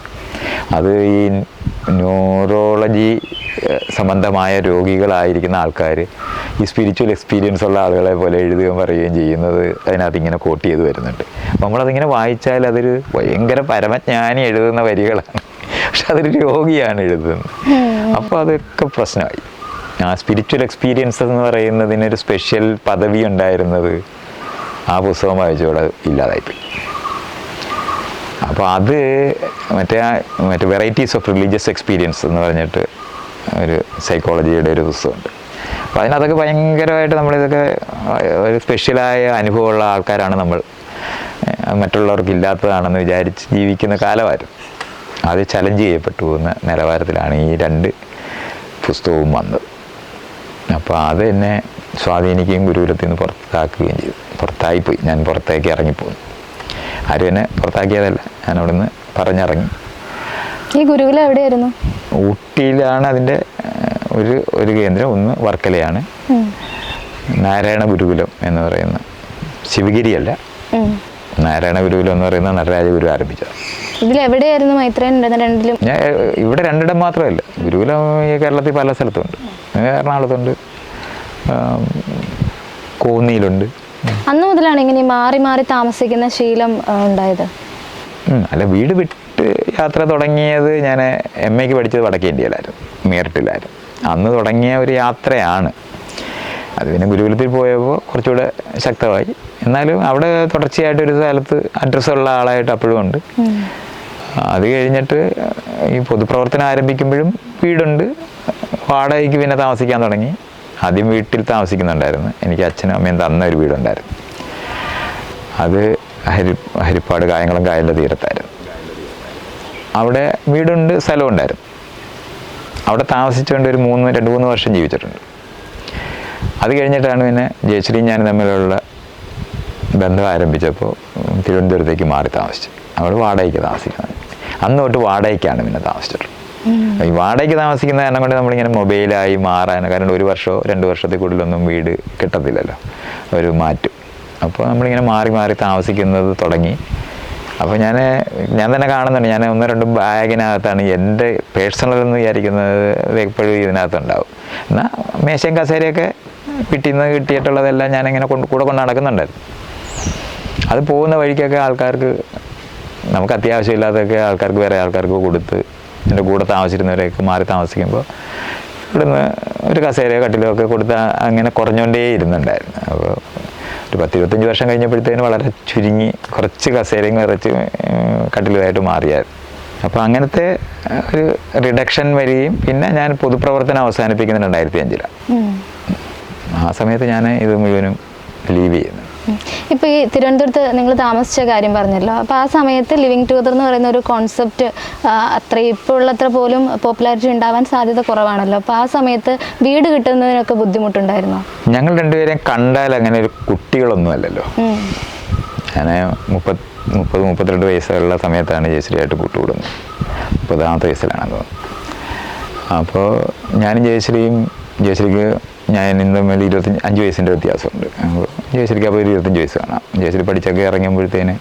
അത് ഈ ന്യൂറോളജി സംബന്ധമായ രോഗികളായിരിക്കുന്ന ആൾക്കാർ ഈ സ്പിരിച്വൽ എക്സ്പീരിയൻസ് ഉള്ള ആളുകളെ പോലെ എഴുതുകയും പറയുകയും ചെയ്യുന്നത് അതിനകത്ത് ഇങ്ങനെ കോട്ട് ചെയ്ത് വരുന്നുണ്ട്. അപ്പോൾ നമ്മളതിങ്ങനെ വായിച്ചാൽ അതൊരു ഭയങ്കര പരമജ്ഞാനി എഴുതുന്ന വരികളാണ്. പക്ഷെ അതൊരു രോഗിയാണ് എഴുതുന്നത്. അപ്പോൾ അതൊക്കെ പ്രശ്നമായി. ആ സ്പിരിച്വൽ എക്സ്പീരിയൻസ് എന്ന് പറയുന്നതിനൊരു സ്പെഷ്യൽ പദവി ഉണ്ടായിരുന്നത് ആ പുസ്തകം വായിച്ചോടെ ഇല്ലാതായിപ്പോയി. അപ്പോൾ അത് മറ്റേ മറ്റേ വെറൈറ്റീസ് ഓഫ് റിലീജിയസ് എക്സ്പീരിയൻസ് എന്ന് പറഞ്ഞിട്ട് ഒരു സൈക്കോളജിയുടെ ഒരു പുസ്തകമുണ്ട്. അപ്പോൾ അതിനകത്തൊക്കെ ഭയങ്കരമായിട്ട് നമ്മളിതൊക്കെ ഒരു സ്പെഷ്യലായ അനുഭവമുള്ള ആൾക്കാരാണ് നമ്മൾ. മറ്റുള്ളവർക്ക് ഇല്ലാത്തതാണെന്ന് വിചാരിച്ച് ജീവിക്കുന്ന കാലമായിരുന്നു. അത് ചലഞ്ച് ചെയ്യപ്പെട്ടു പോകുന്ന നിലവാരത്തിലാണ് ഈ രണ്ട് പുസ്തകവും വന്നത്. അപ്പോൾ അത് എന്നെ സ്വാധീനിക്കുകയും ഗുരുകുലത്തിൽ നിന്ന് പുറത്താക്കുകയും ചെയ്തു. പുറത്തായിപ്പോയി. ഞാൻ പുറത്തേക്ക് ഇറങ്ങിപ്പോന്നു. ആരും എന്നെ പുറത്താക്കിയതല്ല. ഞാൻ അവിടുന്ന് പറഞ്ഞിറങ്ങി. ഈ ഗുരുകുലം എവിടെയായിരുന്നു? ഊട്ടിയിലാണ് അതിന്റെ ഒരു ഒരു കേന്ദ്രം. ഒന്ന് വർക്കലയാണ്. നാരായണ ഗുരുകുലം എന്ന് പറയുന്ന ശിവഗിരിയല്ല. അല്ല നാരായണ ഗുരുകുലം എന്ന് പറയുന്ന നടരാജ ഗുരു ആരംഭിച്ചത് മൈത്രേയൻ രണ്ടിലും? ഞാൻ ഇവിടെ രണ്ടിടം മാത്രമല്ല. ഗുരുകുലം ഈ കേരളത്തിൽ പല സ്ഥലത്തുണ്ട്. എറണാകുളത്തുണ്ട്. കോന്നിയിലുണ്ട്. അന്ന് മുതലാണ് ഇങ്ങനെ മാറി മാറി താമസിക്കുന്ന ശീലം ഉണ്ടായത്. അല്ല വീട് വിട്ട് യാത്ര തുടങ്ങിയത് ഞാൻ എം എക്ക് പഠിച്ചത് വടക്കേ ഇന്ത്യയിലായിരുന്നു മീററ്റിലായിരുന്നു. അന്ന് തുടങ്ങിയ ഒരു യാത്രയാണ്. അത് പിന്നെ ഗുരുകുലത്തിൽ പോയപ്പോൾ കുറച്ചുകൂടെ ശക്തമായി. എന്നാലും അവിടെ തുടർച്ചയായിട്ട് ഒരു സ്ഥലത്ത് അഡ്രസ്സുള്ള ആളായിട്ട് അപ്പോഴും ഉണ്ട്. അത് കഴിഞ്ഞിട്ട് ഈ പൊതുപ്രവർത്തനം ആരംഭിക്കുമ്പോഴും വീടുണ്ട്. വാടകയ്ക്ക് പിന്നെ താമസിക്കാൻ തുടങ്ങി. ആദ്യം വീട്ടിൽ താമസിക്കുന്നുണ്ടായിരുന്നു. എനിക്ക് അച്ഛനും അമ്മയും തന്ന ഒരു വീടുണ്ടായിരുന്നു. അത് ഹരി ഹരിപ്പാട് കായംകുളം കായലിന്റെ തീരത്തായിരുന്നു. അവിടെ വീടുണ്ട് സ്ഥലമുണ്ടായിരുന്നു. അവിടെ താമസിച്ചുകൊണ്ട് ഒരു മൂന്ന് രണ്ട് മൂന്ന് വർഷം ജീവിച്ചിട്ടുണ്ട്. അത് കഴിഞ്ഞിട്ടാണ് പിന്നെ ജയശ്രീ ഞാൻ തമ്മിലുള്ള ബന്ധം ആരംഭിച്ചപ്പോൾ തിരുവനന്തപുരത്തേക്ക് മാറി താമസിച്ചു. അവിടെ വാടകയ്ക്ക് താമസിക്കുന്നത്. അന്ന് തൊട്ട് വാടകയ്ക്കാണ് പിന്നെ താമസിച്ചിട്ടുള്ളത്. ഈ വാടകയ്ക്ക് താമസിക്കുന്ന കാരണം കൊണ്ട് നമ്മളിങ്ങനെ മൊബൈലായി മാറാൻ കാരണം ഒരു വർഷമോ രണ്ട് വർഷത്തിൽ കൂടുതലൊന്നും വീട് കിട്ടത്തില്ലല്ലോ. ഒരു മാറ്റും. അപ്പോൾ നമ്മളിങ്ങനെ മാറി മാറി താമസിക്കുന്നത് തുടങ്ങി. അപ്പോൾ ഞാൻ ഞാൻ തന്നെ കാണുന്നുണ്ട്. ഞാൻ ഒന്നോ രണ്ടും ബാഗിനകത്താണ് എന്റെ പേഴ്സണൽ എന്ന് വിചാരിക്കുന്നത് എപ്പോഴും ഇതിനകത്തുണ്ടാവും. എന്നാൽ മേശയും കസേരയൊക്കെ നിന്ന് കിട്ടിയിട്ടുള്ളതെല്ലാം ഞാനിങ്ങനെ കൊണ്ട് കൂടെ കൊണ്ട് നടക്കുന്നുണ്ടായിരുന്നു. അത് പോകുന്ന വഴിക്കൊക്കെ ആൾക്കാർക്ക് നമുക്ക് അത്യാവശ്യമില്ലാത്തൊക്കെ ആൾക്കാർക്ക് വേറെ ആൾക്കാർക്ക് കൊടുത്ത് എന്റെ കൂടെ താമസിച്ചിരുന്നവരെയൊക്കെ മാറി താമസിക്കുമ്പോൾ ഇവിടുന്ന് ഒരു കസേരയോ കട്ടിലോ ഒക്കെ കൊടുത്ത് അങ്ങനെ കുറഞ്ഞുകൊണ്ടേ ഇരുന്നുണ്ടായിരുന്നു. അപ്പോൾ ഒരു പത്തിരുപത്തഞ്ച് വർഷം കഴിഞ്ഞപ്പോഴത്തേന് വളരെ ചുരുങ്ങി കുറച്ച് കസേരയും കുറച്ച് കട്ടിലുമായിട്ട് മാറിയായിരുന്നു. അപ്പോൾ അങ്ങനത്തെ ഒരു റിഡക്ഷൻ വരികയും പിന്നെ ഞാൻ പൊതുപ്രവർത്തനം അവസാനിപ്പിക്കുന്നത് രണ്ടായിരത്തി അഞ്ചിലാണ് ആ സമയത്ത് ഞാൻ ഇത് മുഴുവനും ലീവ് ചെയ്യുന്നു. ഉം. ഇപ്പൊ ഈ തിരുവനന്തപുരത്ത് നിങ്ങൾ താമസിച്ച കാര്യം പറഞ്ഞല്ലോ. അപ്പോൾ ആ സമയത്ത് ലിവിങ് ടുഗദർ എന്ന് പറയുന്ന ഒരു കോൺസെപ്റ്റ് അത്ര ഇപ്പോൾ ഉള്ളത്ര പോലും പോപ്പുലാരിറ്റി ഉണ്ടാവാൻ സാധ്യത കുറവാണല്ലോ. അപ്പോൾ ആ സമയത്ത് വീട് കിട്ടുന്നതിനൊക്കെ ബുദ്ധിമുട്ടുണ്ടായിരുന്നോ? ഞങ്ങൾ രണ്ടുപേരെയും കണ്ടാൽ അങ്ങനെ ഒരു കുട്ടികളൊന്നും അല്ലല്ലോ. ഞാൻ മുപ്പത് മുപ്പത് മുപ്പത്തിരണ്ട് വയസ്സുള്ള സമയത്താണ് ജയശ്രീയായിട്ട് കൂട്ടുകൂടുന്നത്. മുപ്പതാമത്തെ വയസ്സിലാണെന്ന് തോന്നുന്നു. അപ്പോൾ ഞാനും ജയശ്രീയും ജയശ്രീക്ക് ഞാൻ ഇന്ന് തമ്മിൽ ഇരുപത്തി അഞ്ച് വയസ്സിന്റെ വ്യത്യാസമുണ്ട്. അഞ്ച് വയസ്സിലേക്ക് അപ്പോൾ ഒരു ഇരുപത്തഞ്ച് വയസ്സ് കാണാം. അഞ്ച് വയസ്സിൽ പഠിച്ചൊക്കെ ഇറങ്ങുമ്പോഴത്തേന്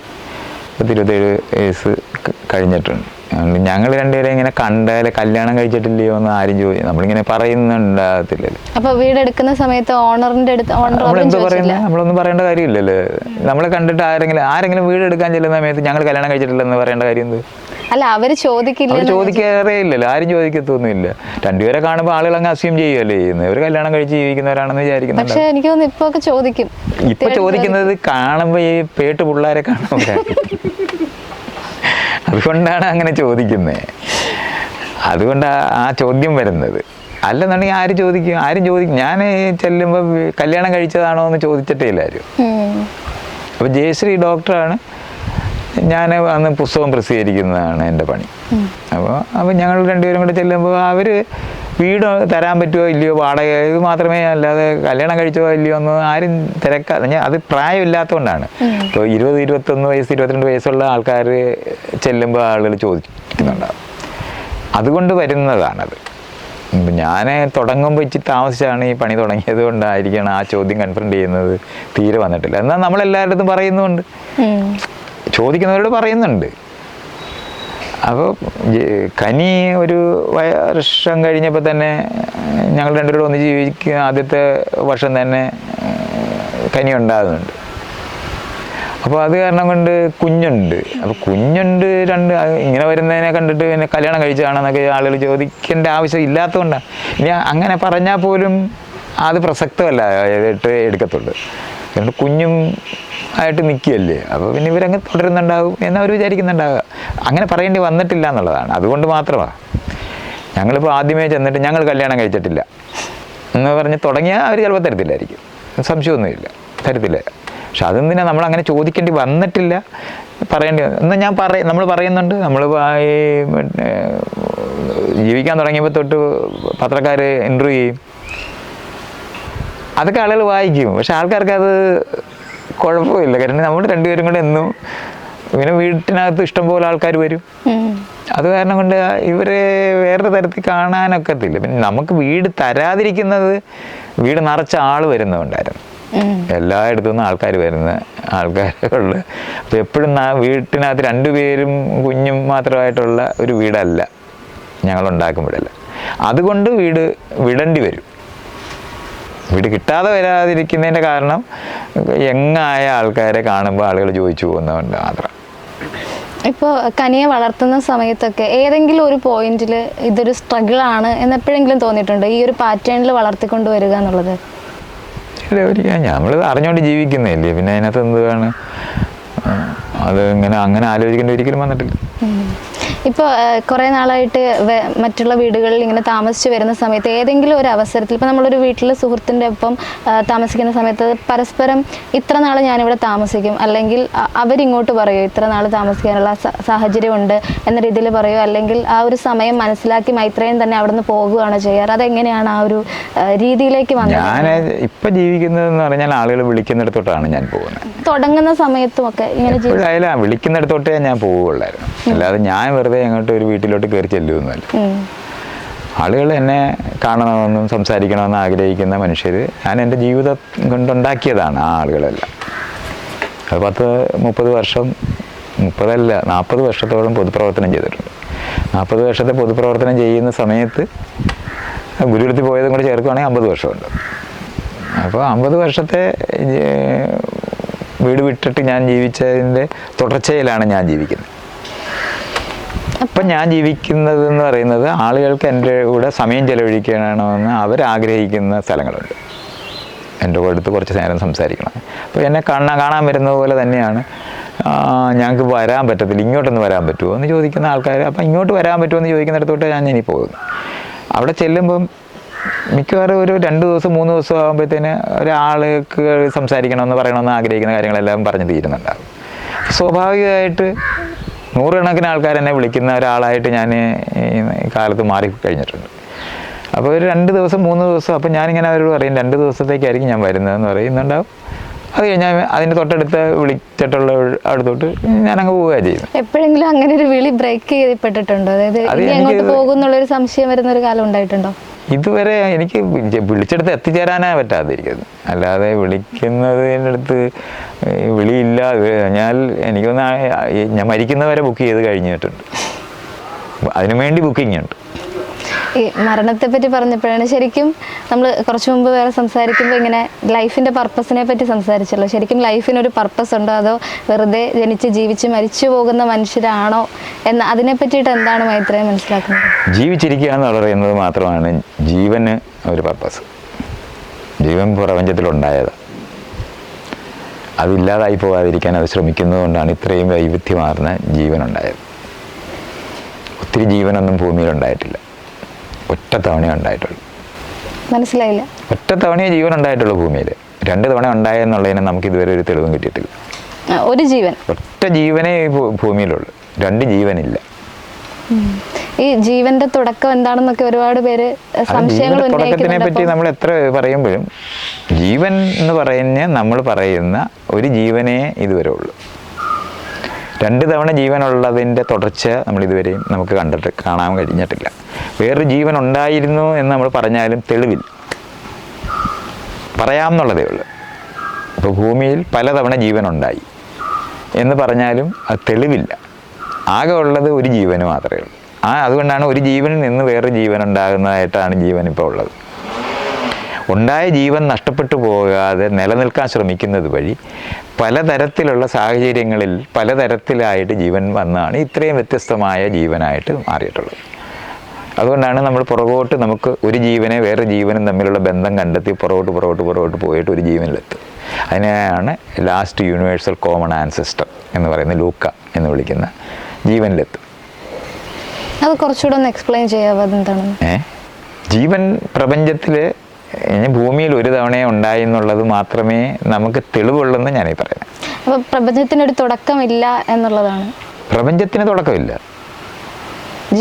പത്ത് ഇരുപത്തേഴ് വയസ്സ് കഴിഞ്ഞിട്ടുണ്ട്. അതുകൊണ്ട് ഞങ്ങൾ രണ്ടുപേരെ ഇങ്ങനെ കണ്ടാൽ കല്യാണം കഴിച്ചിട്ടില്ലയോ എന്ന് ആരും ചോദിച്ചു നമ്മളിങ്ങനെ പറയുന്നുണ്ടാകത്തില്ലല്ലോ. അപ്പൊ വീട് എടുക്കുന്ന സമയത്ത് ഓണറിന്റെ അടുത്ത് നമ്മളെന്ത് പറയുന്നത് നമ്മളൊന്നും പറയേണ്ട കാര്യമില്ലല്ലോ. നമ്മളെ കണ്ടിട്ട് ആരെങ്കിലും ആരെങ്കിലും വീട് എടുക്കാൻ ചെല്ലുന്ന സമയത്ത് ഞങ്ങൾ കല്യാണം കഴിച്ചിട്ടില്ലെന്ന് പറയേണ്ട കാര്യം എന്ത്? അല്ല അവർ ചോദിക്കില്ല ചോദിക്കാറേ ഇല്ലല്ലോ ആരും ചോദിക്കത്തൊന്നുമില്ല. രണ്ടുപേരെ കാണുമ്പോൾ ആളുകൾ അങ്ങ് അസ്യൂം ചെയ്യുമല്ലേ ചെയ്യുന്നത്. ഒരു കല്യാണം കഴിച്ച് ജീവിക്കുന്നവരാണെന്ന് വിചാരിക്കുന്നു പക്ഷെ എനിക്ക് തോന്നുന്നു ഇപ്പൊ ഒക്കെ ചോദിക്കും. ഇപ്പൊ ചോദിക്കുന്നത് കാണുമ്പോൾ ഈ പേട്ട് പിള്ളേരെ കാണുമ്പോൾ അതുകൊണ്ടാണ് അങ്ങനെ ചോദിക്കുന്നത് അതുകൊണ്ടാണ് ആ ചോദ്യം വരുന്നത്. അല്ലെന്നുണ്ടെങ്കിൽ ആര് ചോദിക്കും? ആരും ചോദിക്കും. ഞാൻ ചെല്ലുമ്പോൾ കല്യാണം കഴിച്ചതാണോ എന്ന് ചോദിച്ചിട്ടേ ഇല്ല ആരും. അപ്പോൾ ജയശ്രീ ഡോക്ടറാണ് ഞാൻ അന്ന് പുസ്തകം പ്രസിദ്ധീകരിക്കുന്നതാണ് എന്റെ പണി. അപ്പോൾ അപ്പോൾ ഞങ്ങൾ രണ്ടുപേരും കൂടെ ചെല്ലുമ്പോൾ അവർ വീട് തരാൻ പറ്റുമോ ഇല്ലയോ വാടക ഇത് മാത്രമേ അല്ലാതെ കല്യാണം കഴിച്ചോ ഇല്ലയോ എന്ന് ആരും തിരക്കാ ഞാൻ അത് പ്രായമില്ലാത്തതുകൊണ്ടാണ്. ഇപ്പോൾ ഇരുപത് ഇരുപത്തൊന്ന് വയസ്സ് ഇരുപത്തിരണ്ട് വയസ്സുള്ള ആൾക്കാർ ചെല്ലുമ്പോൾ ആളുകൾ ചോദിക്കുന്നുണ്ടാവും. അതുകൊണ്ട് വരുന്നതാണത്. ഞാൻ തുടങ്ങുമ്പോൾ ഇച്ചിരി താമസിച്ചാണ് ഈ പണി തുടങ്ങിയത് കൊണ്ടായിരിക്കണം ആ ചോദ്യം കൺഫ്രണ്ട് ചെയ്യുന്നത്. തീരെ വന്നിട്ടില്ല. എന്നാൽ നമ്മളെല്ലാവരുടെ അടുത്തും പറയുന്നുണ്ട് ഉം. ചോദിക്കുന്നവരോട് പറയുന്നുണ്ട്. അപ്പോൾ കനി ഒരു വർഷം കഴിഞ്ഞപ്പോൾ തന്നെ ഞങ്ങൾ രണ്ടുപേരും ഒന്ന് ജീവിക്കുന്ന ആദ്യത്തെ വർഷം തന്നെ കനി ഉണ്ടാകുന്നുണ്ട്. അപ്പോൾ അത് കാരണം കൊണ്ട് കുഞ്ഞുണ്ട്. അപ്പോൾ കുഞ്ഞുണ്ട് രണ്ട് ഇങ്ങനെ വരുന്നതിനെ കണ്ടിട്ട് പിന്നെ കല്യാണം കഴിച്ചതാണെന്നൊക്കെ ആളുകൾ ചോദിക്കേണ്ട ആവശ്യം ഇല്ലാത്തതുകൊണ്ടാണ് ഇനി അങ്ങനെ പറഞ്ഞാൽ പോലും അത് പ്രസക്തമല്ല എടുക്കത്തുള്ളൂ. കാരണം കുഞ്ഞും ആയിട്ട് നിൽക്കുകയല്ലേ? അപ്പോൾ പിന്നെ ഇവരങ്ങ് തുടരുന്നുണ്ടാവും എന്ന് അവർ വിചാരിക്കുന്നുണ്ടാവുക. അങ്ങനെ പറയേണ്ടി വന്നിട്ടില്ല എന്നുള്ളതാണ്. അതുകൊണ്ട് മാത്രമാണ് ഞങ്ങളിപ്പോൾ ആദ്യമേ ചെന്നിട്ട് ഞങ്ങൾ കല്യാണം കഴിച്ചിട്ടില്ല. എന്ന് പറഞ്ഞ് തുടങ്ങിയാൽ അവർ ചിലപ്പോൾ തരത്തില്ലായിരിക്കും. സംശയമൊന്നുമില്ല. തരത്തില്ല. പക്ഷെ അതെന്തിനാ നമ്മൾ അങ്ങനെ ചോദിക്കേണ്ടി വന്നിട്ടില്ല. പറയേണ്ടി എന്നാൽ ഞാൻ പറയും നമ്മൾ പറയുന്നുണ്ട്. നമ്മൾ ഈ ജീവിക്കാൻ തുടങ്ങിയപ്പോൾ തൊട്ട് പത്രക്കാർ ഇന്റർവ്യൂ ചെയ്യും. അതൊക്കെ ആളുകൾ വായിക്കും. പക്ഷെ ആൾക്കാർക്ക് അത് കുഴപ്പമില്ല. കാരണം നമ്മൾ രണ്ടുപേരും കൂടെ എന്നും ഇങ്ങനെ വീട്ടിനകത്ത് ഇഷ്ടംപോലെ ആൾക്കാർ വരും. അത് കാരണം കൊണ്ട് ഇവരെ വേറൊരു തരത്തിൽ കാണാനൊക്കത്തില്ല. പിന്നെ നമുക്ക് വീട് തരാതിരിക്കുന്നത് വീട് നിറച്ച ആൾ വരുന്നതുകൊണ്ടായിരുന്നു. ഉം. എല്ലായിടത്തു നിന്നും ആൾക്കാർ വരുന്ന ആൾക്കാരുള്ള. അപ്പോൾ എപ്പോഴും വീട്ടിനകത്ത് രണ്ടുപേരും കുഞ്ഞും മാത്രമായിട്ടുള്ള ഒരു വീടല്ല. ഞങ്ങൾ ഉണ്ടാക്കുമ്പോഴല്ല. അതുകൊണ്ട് വീട് വിടേണ്ടി വരും. വീട് കിട്ടാതെ വരാതിരിക്കുന്നതിന്റെ കാരണം യങ്ങായ ആൾക്കാരെ കാണുമ്പോൾ ആളുകൾ ചോദിച്ചു പോകുന്നതുകൊണ്ട് മാത്രം. ഇപ്പോൾ കനിയെ വളർത്തുന്ന സമയത്തൊക്കെ ഏതെങ്കിലും ഒരു പോയിന്റിൽ ഇതൊരു സ്ട്രഗിൾ ആണ് എന്ന് എപ്പോഴെങ്കിലും തോന്നിയിട്ടുണ്ട്? ഈ ഒരു പാറ്റേണിൽ വളർത്തിക്കൊണ്ട് വരിക എന്നുള്ളത്? ഒരിക്കലും. നമ്മൾ അറിഞ്ഞുകൊണ്ട് ജീവിക്കുന്നതല്ലേ. പിന്നെ അതിനകത്ത് എന്തുവാണ്? വേണം അത് ഇങ്ങനെ അങ്ങനെ ആലോചിക്കേണ്ട ഒരിക്കലും വന്നിട്ടില്ല. ഇപ്പോൾ കുറേ നാളായിട്ട് മറ്റുള്ള വീടുകളിൽ ഇങ്ങനെ താമസിച്ചു വരുന്ന സമയത്ത് ഏതെങ്കിലും ഒരു അവസരത്തിൽ ഇപ്പോൾ നമ്മളൊരു വീട്ടിൽ സുഹൃത്തിന്റെ ഒപ്പം താമസിക്കുന്ന സമയത്ത് പരസ്പരം ഇത്ര നാൾ ഞാനിവിടെ താമസിക്കും അല്ലെങ്കിൽ അവരിങ്ങോട്ട് പറയോ ഇത്ര നാൾ താമസിക്കാനുള്ള സാഹചര്യമുണ്ട് എന്ന രീതിയിൽ പറയോ അല്ലെങ്കിൽ ആ ഒരു സമയം മനസ്സിലാക്കി മൈത്രയും തന്നെ അവിടെ നിന്ന് പോകുകയാണോ ചെയ്യാറ്? അതെങ്ങനെയാണ് ആ ഒരു രീതിയിലേക്ക് വന്നത്? ഞാൻ ഇപ്പം ജീവിക്കുന്നതെന്ന് പറഞ്ഞാൽ ആളുകൾ വിളിക്കുന്നിടത്തോട്ടാണ് ഞാൻ പോകുന്നത്. തുടങ്ങുന്ന സമയത്തും ഒക്കെ ഇങ്ങനെ വിളിക്കുന്നിടത്തോട്ടേ ഞാൻ പോവുകയുള്ളായിരുന്നു. അല്ലാതെ ഞാൻ വെറുതെ അങ്ങോട്ട് ഒരു വീട്ടിലോട്ട് കയറി ചെല്ലുമെന്നല്ല ആളുകൾ എന്നെ കാണണമെന്നും സംസാരിക്കണമെന്നും ആഗ്രഹിക്കുന്ന മനുഷ്യർ ഞാൻ എന്റെ ജീവിതം കൊണ്ടുണ്ടാക്കിയതാണ് ആ ആളുകളെല്ലാം. അത് പത്ത് മുപ്പത് വർഷം മുപ്പതല്ല നാൽപ്പത് വർഷത്തോളം പൊതുപ്രവർത്തനം ചെയ്തിട്ടുണ്ട്. നാൽപ്പത് വർഷത്തെ പൊതുപ്രവർത്തനം ചെയ്യുന്ന സമയത്ത് ഗുരുവിടുത്തി പോയതും കൂടെ ചേർക്കുകയാണെങ്കിൽ അമ്പത് വർഷമുണ്ട്. അപ്പോൾ അമ്പത് വർഷത്തെ വീട് വിട്ടിട്ട് ഞാൻ ജീവിച്ചതിന്റെ തുടർച്ചയിലാണ് ഞാൻ ജീവിക്കുന്നത്. അപ്പം ഞാൻ ജീവിക്കുന്നത് എന്ന് പറയുന്നത് ആളുകൾക്ക് എന്റെ കൂടെ സമയം ചെലവഴിക്കണമെന്ന് അവരാഗ്രഹിക്കുന്ന സ്ഥലങ്ങളുണ്ട്. എന്റെ കൂടെ അടുത്ത് കുറച്ച് നേരം സംസാരിക്കണം. അപ്പോൾ എന്നെ കാണാൻ കാണാൻ വരുന്നത് പോലെ തന്നെയാണ്. ഞങ്ങൾക്ക് വരാൻ പറ്റത്തില്ല. ഇങ്ങോട്ടൊന്ന് വരാൻ പറ്റുമോ എന്ന് ചോദിക്കുന്ന ആൾക്കാർ അപ്പം ഇങ്ങോട്ട് വരാൻ പറ്റുമോ എന്ന് ചോദിക്കുന്നിടത്തോട്ട് ഞാൻ ഇനി പോകുന്നു. അവിടെ ചെല്ലുമ്പം മിക്കവാറും ഒരു രണ്ട് ദിവസം മൂന്ന് ദിവസം ആകുമ്പോഴത്തേന് ഒരാൾക്ക് സംസാരിക്കണമെന്ന് പറയണമെന്ന് ആഗ്രഹിക്കുന്ന കാര്യങ്ങളെല്ലാം പറഞ്ഞു തീരുന്നുണ്ടാകും സ്വാഭാവികമായിട്ട് നൂറുകണക്കിന് ആൾക്കാർ എന്നെ വിളിക്കുന്ന ഒരാളായിട്ട് ഞാൻ ഈ കാലത്ത് മാറി കഴിഞ്ഞിട്ടുണ്ട് അപ്പോൾ ഒരു രണ്ട് ദിവസം മൂന്ന് ദിവസം അപ്പോൾ ഞാനിങ്ങനെ അവരോട് പറയും രണ്ട് ദിവസത്തേക്കായിരിക്കും ഞാൻ വരുന്നതെന്ന് പറയുന്നുണ്ടാവും അത് കഴിഞ്ഞാൽ അതിന്റെ തൊട്ടടുത്ത് വിളിച്ചിട്ടുള്ള അടുത്തോട്ട് ഞാനങ്ങ് പോവുകയാണ് ചെയ്യുന്നത്. എപ്പോഴെങ്കിലും അങ്ങനെ ഒരു വിളി ബ്രേക്ക് ചെയ്യപ്പെട്ടിട്ടുണ്ടോ? അതായത് അങ്ങോട്ട് പോകുന്നുള്ളൊരു സംശയം വരുന്ന ഒരു കാലം ഉണ്ടായിട്ടുണ്ടോ? ഇതുവരെ എനിക്ക് വിളിച്ച- വിളിച്ചെടുത്ത് എത്തിച്ചേരാനേ പറ്റാതിരിക്കുന്നത്. അല്ലാതെ ഈ വിളിയില്ല. ഞാൻ എനിക്കൊന്ന് ഞാൻ മരിക്കുന്നവരെ ബുക്ക് ചെയ്ത് കഴിഞ്ഞിട്ടുണ്ട്. അതിനു വേണ്ടി ബുക്കിംഗ് ഉണ്ട്. ഈ മരണത്തെ പറ്റി പറഞ്ഞപ്പോഴാണ് ശരിക്കും നമ്മൾ കുറച്ചു മുമ്പ് വേറെ സംസാരിക്കുമ്പോൾ ഇങ്ങനെ ലൈഫിന്റെ പർപ്പസിനെ പറ്റി സംസാരിച്ചല്ലോ. ശരിക്കും ലൈഫിനൊരു പർപ്പസ് ഉണ്ടോ? അതോ വെറുതെ ജനിച്ച് ജീവിച്ച് മരിച്ചു പോകുന്ന മനുഷ്യരാണോ? എന്ന് അതിനെ പറ്റിയിട്ട് എന്താണ് മൈത്രയെ മനസ്സിലാക്കുന്നത്? ജീവിച്ചിരിക്കുക എന്ന് പറയുന്നത് മാത്രമാണ് ജീവന് ഒരു പർപ്പസ്. ജീവൻ പ്രപഞ്ചത്തിലുണ്ടായത്. അതില്ലാതായി പോകാതിരിക്കാൻ അത് ശ്രമിക്കുന്നതുകൊണ്ടാണ് ഇത്രയും വൈവിധ്യമാർന്ന ജീവനുണ്ടായത്. ഒത്തിരി ജീവനൊന്നും ഭൂമിയിൽ ഉണ്ടായിട്ടില്ല ഒറ്റ തവണയേ ഉണ്ടായിട്ടുള്ളൂ. മനസ്സിലായില്ല. ഒറ്റ തവണയേ ജീവൻ ഉണ്ടായിട്ടുള്ളൂ ഭൂമിയിൽ. രണ്ട് തവണ ഉണ്ടായെന്നുള്ളതിന് നമുക്ക് ഇതുവരെ ഒരു തെളിവും കിട്ടിയിട്ടില്ല. ഒരു ജീവൻ. ഒറ്റ ജീവനേ ഭൂമിയിലുള്ളൂ. രണ്ട് ജീവനില്ല. ഈ ജീവന്റെ തുടക്കം എന്താണെന്നൊക്കെ ഒരുപാട് പേര് സംശയങ്ങൾ തുടക്കത്തിനെ പറ്റി നമ്മൾ എത്ര പറയുമ്പോഴും ജീവൻ എന്ന് പറയുന്ന നമ്മൾ പറയുന്ന ഒരു ജീവനേ ഇതുവരെ ഉള്ളൂ. രണ്ട് തവണ ജീവനുള്ളതിന്റെ തുടർച്ച നമ്മൾ ഇതുവരെയും നമുക്ക് കണ്ടിട്ട് കാണാൻ കഴിഞ്ഞിട്ടില്ല. വേറൊരു ജീവൻ ഉണ്ടായിരുന്നു എന്ന് നമ്മൾ പറഞ്ഞാലും തെളിവില്ല. പറയാമെന്നുള്ളതേ ഉള്ളൂ. ഇപ്പോൾ ഭൂമിയിൽ പലതവണ ജീവൻ ഉണ്ടായി എന്ന് പറഞ്ഞാലും അത് തെളിവില്ല. ആകെ ഉള്ളത് ഒരു ജീവന് മാത്രമേ ഉള്ളൂ. ആ അതുകൊണ്ടാണ് ഒരു ജീവനിൽ നിന്ന് വേറൊരു ജീവൻ ഉണ്ടാകുന്നതായിട്ടാണ് ജീവൻ ഇപ്പോൾ ഉള്ളത്. ഉണ്ടായ ജീവൻ നഷ്ടപ്പെട്ടു പോകാതെ നിലനിൽക്കാൻ ശ്രമിക്കുന്നത് വഴി പലതരത്തിലുള്ള സാഹചര്യങ്ങളിൽ പലതരത്തിലായിട്ട് ജീവൻ വന്നാണ് ഇത്രയും വ്യത്യസ്തമായ ജീവനായിട്ട് മാറിയിട്ടുള്ളത്. അതുകൊണ്ടാണ് നമ്മൾ പുറകോട്ട് നമുക്ക് ഒരു ജീവനെ വേറെ ജീവനും തമ്മിലുള്ള ബന്ധം കണ്ടെത്തി പുറകോട്ട് പുറകോട്ട് പുറകോട്ട് പോയിട്ട് ഒരു ജീവനിലെത്തും അതിനെയാണ് ലാസ്റ്റ് യൂണിവേഴ്സൽ കോമൺ ആൻസിസ്റ്റർ എന്ന് പറയുന്ന ലൂക്ക എന്ന് വിളിക്കുന്ന ജീവനിലെത്തും അത് കുറച്ചുകൂടെ ഒന്ന് എക്സ്പ്ലെയിൻ ചെയ്യാവോ അതെന്താണെന്ന് ജീവൻ പ്രപഞ്ചത്തിൽ ഇനി ഭൂമിയിൽ ഒരു തവണയെ ഉണ്ടായി എന്നുള്ളത് മാത്രമേ നമുക്ക് തെളിവുള്ളെന്ന് ഞാനീ പറയാം അപ്പൊ പ്രപഞ്ചത്തിനൊരു തുടക്കമില്ല എന്നുള്ളതാണ്. പ്രപഞ്ചത്തിന് തുടക്കമില്ല.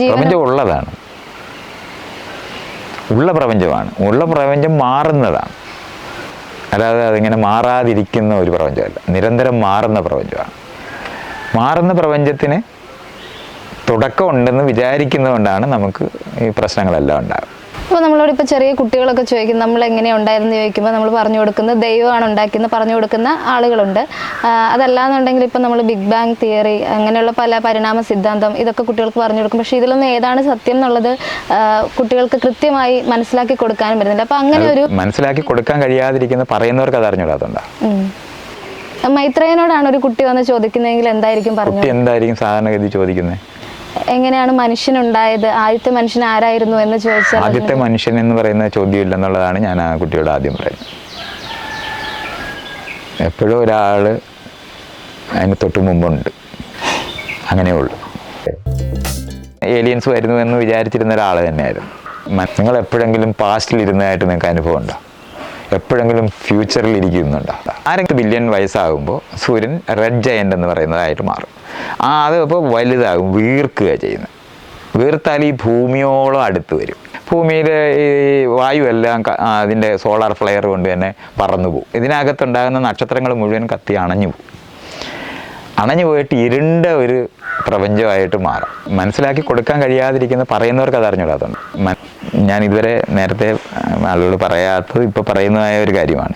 പ്രപഞ്ചം ഉള്ളതാണ്. ഉള്ള പ്രപഞ്ചമാണ്. ഉള്ള പ്രപഞ്ചം മാറുന്നതാണ്. അല്ലാതെ അതിങ്ങനെ മാറാതിരിക്കുന്ന ഒരു പ്രപഞ്ചമല്ല. നിരന്തരം മാറുന്ന പ്രപഞ്ചമാണ്. മാറുന്ന പ്രപഞ്ചത്തിന് തുടക്കമുണ്ടെന്ന് വിചാരിക്കുന്നതുകൊണ്ടാണ് നമുക്ക് ഈ പ്രശ്നങ്ങളെല്ലാം ഉണ്ടാകുന്നത്. അപ്പോൾ നമ്മളോട് ഇപ്പോൾ ചെറിയ കുട്ടികളൊക്കെ ചോദിക്കും നമ്മൾ എങ്ങനെ ഉണ്ടായിരുന്നു ചോദിക്കുമ്പോൾ നമ്മൾ പറഞ്ഞു കൊടുക്കുന്നത് ദൈവമാണ് ഉണ്ടാക്കിയെന്ന് പറഞ്ഞു കൊടുക്കുന്ന ആളുകളുണ്ട്. അതല്ലാന്നുണ്ടെങ്കിൽ ഇപ്പോൾ നമ്മൾ ബിഗ് ബാങ് തിയറി അങ്ങനെയുള്ള പല പരിണാമ സിദ്ധാന്തം ഇതൊക്കെ കുട്ടികൾക്ക് പറഞ്ഞു കൊടുക്കും. പക്ഷേ ഇതിലൊന്നും ഏതാണ് സത്യം എന്നുള്ളത് കുട്ടികൾക്ക് കൃത്യമായി മനസ്സിലാക്കി കൊടുക്കാനും വരുന്നില്ല അപ്പോൾ അങ്ങനെ ഒരു മനസ്സിലാക്കി കൊടുക്കാൻ കഴിയാതിരിക്കുന്ന പറയുന്നവർക്ക് അത് അറിഞ്ഞൂടാത്തുണ്ടാകും ഉം. മൈത്രേയനോടാണ് ഒരു കുട്ടി വന്ന് ചോദിക്കുന്നതെങ്കിൽ എന്തായിരിക്കും പറഞ്ഞു എന്തായിരിക്കും സാധാരണഗതി ചോദിക്കുന്നത് എങ്ങനെയാണ് മനുഷ്യൻ മനുഷ്യനുണ്ടായത്? ആദ്യത്തെ മനുഷ്യൻ ആരായിരുന്നു എന്ന് ചോദിച്ചാൽ ആദ്യത്തെ മനുഷ്യൻ എന്ന് പറയുന്ന ചോദ്യം ഇല്ലെന്നുള്ളതാണ് ഞാൻ ആ കുട്ടിയോട് ആദ്യം പറയുന്നത്. എപ്പോഴും ഒരാൾ അതിന് തൊട്ട് മുമ്പുണ്ട്. അങ്ങനെ ഉള്ളൂ. ഏലിയൻസ് വരുന്നു എന്ന് വിചാരിച്ചിരുന്ന ഒരാൾ തന്നെയായിരുന്നു. നിങ്ങൾ എപ്പോഴെങ്കിലും പാസ്റ്റിൽ ഇരുന്നതായിട്ട് നിങ്ങൾക്ക് അനുഭവം ഉണ്ടോ? എപ്പോഴെങ്കിലും ഫ്യൂച്ചറിൽ ഇരിക്കുന്നുണ്ടോ? ആരെങ്കിലും ബില്യൺ വയസ്സാകുമ്പോൾ സൂര്യൻ റെഡ് ജയന്റ് എന്ന് പറയുന്നതായിട്ട് മാറും. ആ അത് ഇപ്പോൾ വലുതാകും വീർക്കുക ചെയ്യുന്നത്. വീർത്താൽ ഈ ഭൂമിയോളം അടുത്ത് വരും. ഭൂമിയിൽ ഈ വായുവെല്ലാം അതിന്റെ സോളാർ ഫ്ലെയർ കൊണ്ട് തന്നെ പറന്നു പോകും. ഇതിനകത്തുണ്ടാകുന്ന നക്ഷത്രങ്ങൾ മുഴുവൻ കത്തി അണഞ്ഞു പോകും. അണഞ്ഞു പോയിട്ട് ഇരുണ്ട ഒരു പ്രപഞ്ചമായിട്ട് മാറും. മനസ്സിലാക്കി കൊടുക്കാൻ കഴിയാതിരിക്കുന്ന പറയുന്നവർക്ക് അത് അറിഞ്ഞുകൂടാത്തത് ഞാൻ ഇതുവരെ നേരത്തെ ആളുകൾ പറയാത്തത് ഇപ്പോൾ പറയുന്നതായ ഒരു കാര്യമാണ്.